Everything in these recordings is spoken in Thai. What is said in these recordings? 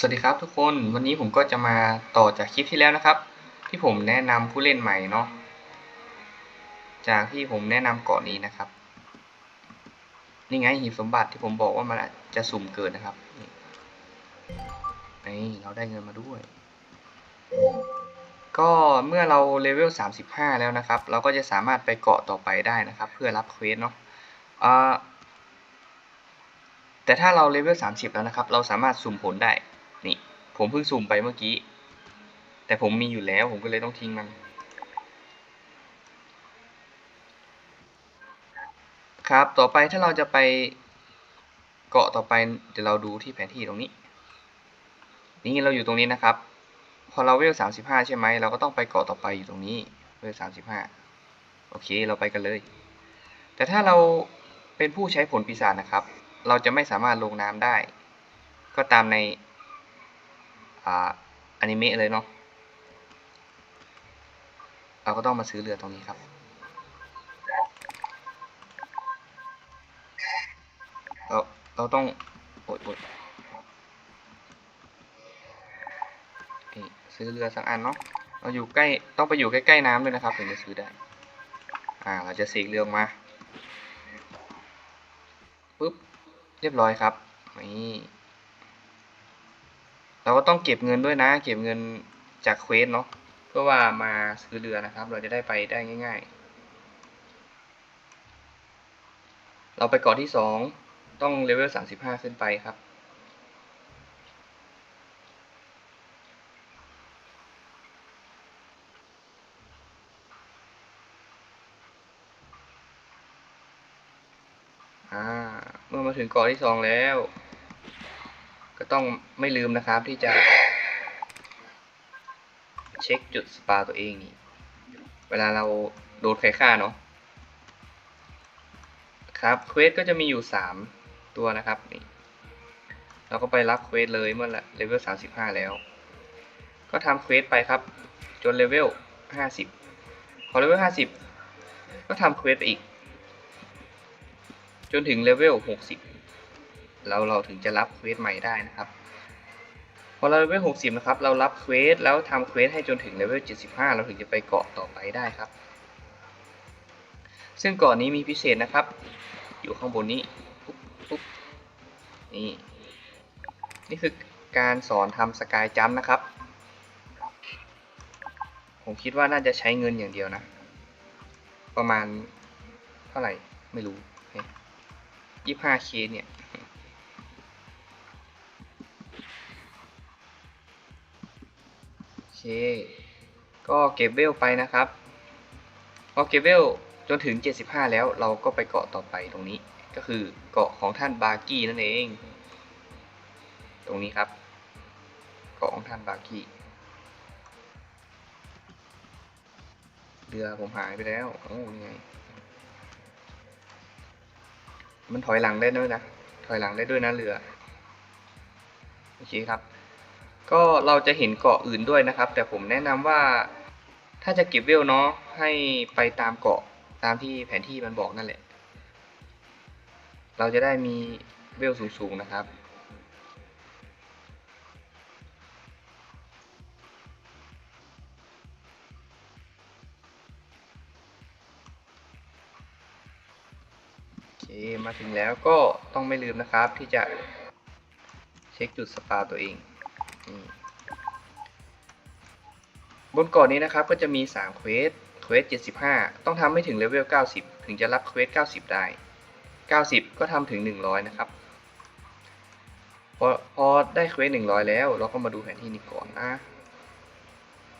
สวัสดีครับทุกคนวันนี้ผมก็จะมาต่อจากคลิปที่แล้วนะครับ ที่ผมแนะนำผู้เล่นใหม่เนาะจากที่ผมแนะนำเกาะนี้นะครับนี่ไงหีบสมบัติที่ผมบอกว่ามันจะสุ่มเกิดนะครับนี่เราได้เงินมาด้วย ก็เมื่อเราเลเวล 35 แล้วนะครับ เราก็จะสามารถไปเกาะต่อไปได้นะครับ เพื่อรับเควสเนาะแต่ถ้าเราเลเวล 30 แล้วนะครับ เราสามารถสุ่มผลได้ นี่ ผมเพิ่งสุ่มไปเมื่อกี้ แต่ผมมีอยู่แล้ว ผมก็เลยต้องทิ้งมัน ครับ ต่อไปถ้าเราจะไปเกาะต่อไป เดี๋ยวเราดูที่แผนที่ตรงนี้ นี่เราอยู่ตรงนี้นะครับ พอเราเวลสามสิบห้าใช่ไหม เราก็ต้องไปเกาะต่อไปอยู่ตรงนี้ เวลสามสิบห้าโอเค เราไปกันเลย แต่ถ้าเราเป็นผู้ใช้ผลปีศาจนะครับ เราจะไม่สามารถลงน้ำได้ ก็ตามใน อ่าอนิเมะเลยเนาะเราก็ต้องมาซื้อเรือตรงนี้ครับเราเราต้องโอดโอดซื้อเรือสักอันเนาะเราอยู่ใกล้ต้องไปอยู่ใกล้ๆน้ำด้วยนะครับถึงจะซื้อได้อ่าเราจะสีเรือมาปุ๊บเรียบร้อยครับนี่ เราก็ต้องเก็บเงินด้วยนะ เก็บเงินจากเควสเนาะเพื่อว่ามาซื้อเรือนะครับ เราจะได้ไปได้ง่าย ๆ เราไปเกาะที่สองต้องเลเวลสามสิบห้าขึ้นไปครับอ่าเมื่อมาถึงเกาะที่สองแล้ว ก็ต้องไม่ลืมนะครับที่จะเช็คจุดสปาตัวเองนี่ เวลาเราโดนใครฆ่าเนาะครับเควสก็จะมีอยู่ 3 ตัวนะครับนี่เราก็ไปรับเควสเลยเมื่อเลเวล 35 แล้ว ก็ทำเควสไปครับ จนเลเวล 50 พอเลเวล 50 ก็ทำเควสไปอีก จนถึงเลเวล 60 แล้วเราถึงจะรับเควสใหม่ได้นะครับพอเราเลเวล60 นะครับ เรารับเควสแล้วทำเควสให้จนถึงเลเวล75 เราถึงจะไปเกาะต่อไปได้ครับ ซึ่งเกาะนี้มีพิเศษนะครับ อยู่ข้างบนนี้ปุ๊บปุ๊บนี่นี่คือการสอนทำสกายจัมป์นะครับ ผมคิดว่าน่าจะใช้เงินอย่างเดียวนะ ประมาณเท่าไหร่ ไม่รู้ยี่ห้าเคเนี่ย เค ก็เก็บเวลไปนะครับพอเก็บเวลจนถึง 75 แล้วเราก็ไปเกาะต่อไปตรงนี้ ก็คือเกาะของท่านบาร์กี้นั่นเอง ตรงนี้ครับ เกาะของท่านบาร์กี้เรือผมหายไปแล้วโอ้นี่ไง มันถอยหลังได้ด้วยนะ ถอยหลังได้ด้วยนะเรือ โอเคครับ ก็เราจะเห็นเกาะอื่นด้วยนะครับ แต่ผมแนะนำว่าถ้าจะเก็บเวลเนาะให้ไปตามเกาะตามที่แผนที่มันบอกนั่นแหละ เราจะได้มีเวลสูงๆนะครับ โอเค มาถึงแล้วก็ต้องไม่ลืมนะครับที่จะเช็คจุดสปาตัวเอง บนเกาะนี้นะครับก็จะมี3เควสเควส75 ต้องทำให้ถึงเลเวล 90 ถึงจะรับเควส 90 ได้ 90 ก็ทำถึง 100 นะครับ พอพอได้เควส 100 แล้ว เราก็มาดูแผนที่นี้ก่อนนะ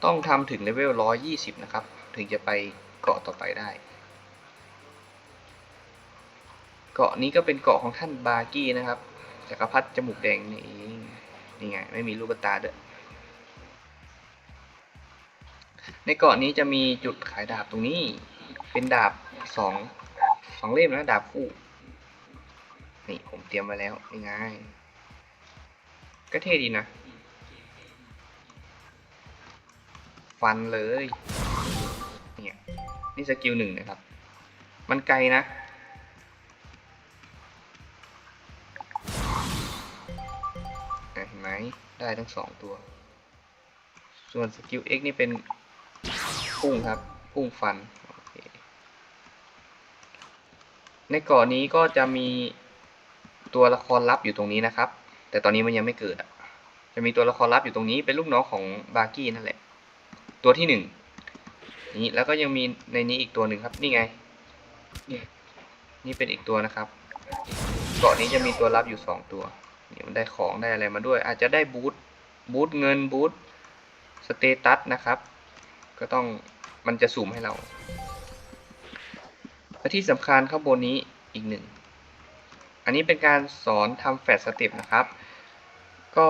ต้องทำถึงเลเวล 120 นะครับ ถึงจะไปเกาะต่อไปได้ เกาะนี้ก็เป็นเกาะของท่านบาร์กี้นะครับจักรพรรดิจมูกแดงนี่ นี่ไงไม่มีลูกตาด้วยในเกาะนี้จะมีจุดขายดาบตรงนี้ เป็นดาบสองสองเล่มนะดาบคู่นี่ผมเตรียมไว้แล้วนี่ไงก็เท่ดีนะ ฟันเลยเนี่ยนี่สกิลหนึ่งนะครับ มันไกลนะ เห็นไหมได้ทั้งสองตัว ส่วนสกิล X นี่เป็นพุ่งครับ พุ่งฟันในเกาะนี้ก็จะมีตัวละครลับอยู่ตรงนี้นะครับ แต่ตอนนี้มันยังไม่เกิดจะมีตัวละครลับอยู่ตรงนี้เป็นลูกน้องของบาร์กี้นั่นแหละ ตัวที่หนึ่งนี่แล้วก็ยังมีในนี้อีกตัวหนึ่งครับ นี่ไง นี่เป็นอีกตัวนะครับ เกาะนี้จะมีตัวรับอยู่สองตัว นี่มันได้ของได้อะไรมาด้วย อาจจะได้บูทบูทเงินบูทสเตตัสนะครับ ก็ต้องมันจะสุ่มให้เราและที่สำคัญข้างบนนี้อีกหนึ่ง อันนี้เป็นการสอนทำแฟลชสเต็ปนะครับ ก็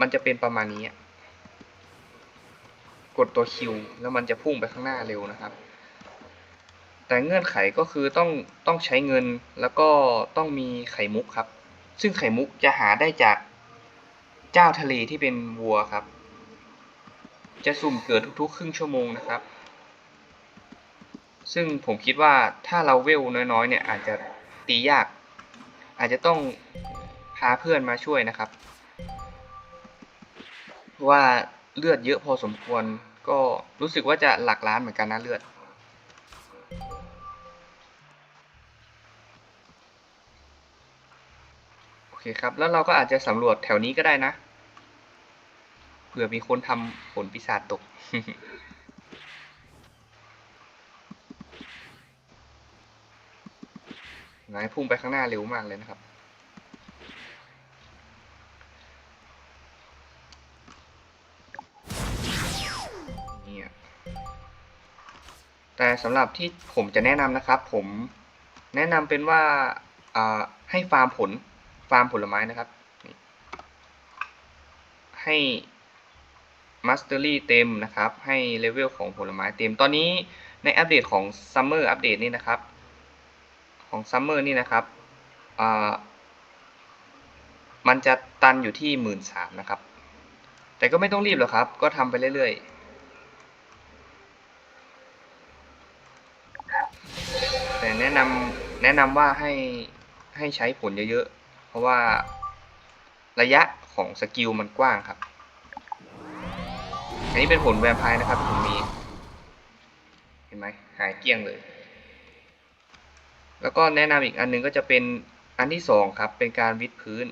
มันจะเป็นประมาณนี้ กดตัวคิวแล้วมันจะพุ่งไปข้างหน้าเร็วนะครับ แต่เงื่อนไขก็คือต้องต้องใช้เงินแล้วก็ต้องมีไข่มุกครับ ซึ่งไข่มุกจะหาได้จากเจ้าทะเลที่เป็นวัวครับ จะสุ่มเกิดทุกๆ ครึ่งชั่วโมงนะครับ ซึ่งผมคิดว่าถ้าเราเวลน้อยๆ เนี่ยอาจจะตียาก อาจจะต้องพาเพื่อนมาช่วยนะครับเพราะว่าเลือดเยอะพอสมควรก็รู้สึกว่าจะหลักล้านเหมือนกันนะเลือด เคครับ แล้วเราก็อาจจะสำรวจแถวนี้ก็ได้นะ เผื่อมีคนทำผลปีศาจตกไงพุ่งไปข้างหน้าเร็วมากเลยนะครับ เนี่ย แต่สำหรับที่ผมจะแนะนำนะครับ ผมแนะนำเป็นว่าให้ฟาร์มผล ฟาร์มผลไม้นะครับ ให้มัสเตอรี่เต็มนะครับ ให้เลเวลของผลไม้เต็ม ตอนนี้ในอัปเดตของซัมเมอร์อัปเดตนี่นะครับ ของซัมเมอร์นี่นะครับมันจะตันอยู่ที่หมื่นสามนะครับ แต่ก็ไม่ต้องรีบหรอกครับ ก็ทำไปเรื่อยๆ แต่แนะนำแนะนำว่าให้ให้ใช้ผลเยอะๆ เพราะว่าระยะของสกิลมันกว้างครับ อันนี้เป็นผลแวมไพร์นะครับที่ผมมี เห็นไหมหายเกลี้ยงเลย แล้วก็แนะนำอีกอันหนึงก็จะเป็นอันที่สองครับ เป็นการวิดพื้น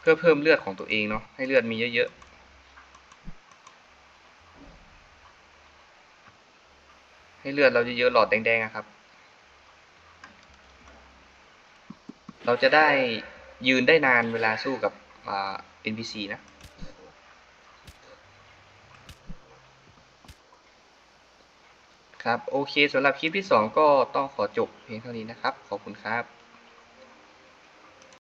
เพื่อเพิ่มเลือดของตัวเองเนาะให้เลือดมีเยอะๆให้เลือดเราเยอะๆหลอดแดงๆครับ เราจะได้ยืนได้นานเวลาสู้กับอ่า NPC นะ ครับ โอเคสำหรับคลิปที่ 2 ก็ต้องขอจบเพียงเท่านี้นะครับ ขอบคุณครับ